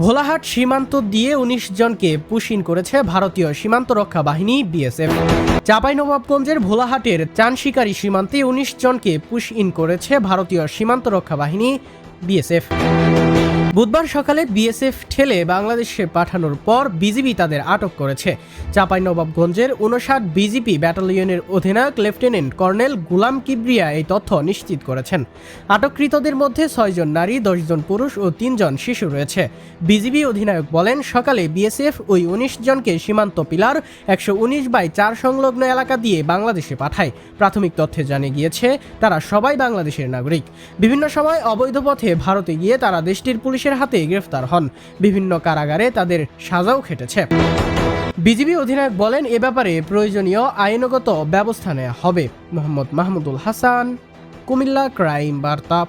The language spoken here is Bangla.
ভোলাহাট সীমান্ত দিয়ে উনিশ জনকে পুশিন করেছে ভারতীয় সীমান্ত রক্ষা বাহিনী, বিএসএফ। চাঁপাইনবাবগঞ্জের ভোলাহাটের চান শিকারী সীমান্তে উনিশ জনকে পুশ ইন করেছে ভারতীয় সীমান্ত রক্ষা বাহিনী বিএসএফ। বুধবার সকালে বিএসএফ ঠেলে বাংলাদেশে পাঠানোর পর বিজিবি তাদের আটক করেছে। চাঁপাইনবাবগঞ্জের উনষাট বিজিপি ব্যাটালিয়নের অধিনায়ক লেফটেন্যান্ট কর্নেল গুলাম কিবরিয়া এই তথ্য নিশ্চিত করেছেন। আটককৃতদের মধ্যে ছয়জন নারী দশজন পুরুষ ও তিনজন শিশু রয়েছে। বিজিবি অধিনায়ক বলেন, সকালে বিএসএফ ওই উনিশ জনকে সীমান্ত পিলার, একশো উনিশ বাই চার সংলগ্ন এলাকা দিয়ে বাংলাদেশে পাঠায়। প্রাথমিক তথ্যে জানে গিয়েছে, তারা সবাই বাংলাদেশের নাগরিক। বিভিন্ন সময় অবৈধ পথে ভারতে গিয়ে তারা দেশটির পুলিশের হাতে গ্রেফতার হন। বিভিন্ন কারাগারে তাদের সাজাও খেটেছে। বিজিবি অধিনায়ক বলেন, এ ব্যাপারে প্রয়োজনীয় আইনগত ব্যবস্থা নেওয়া হবে। মোহাম্মদ মাহমুদুল হাসান, কুমিল্লা ক্রাইম বার্তা।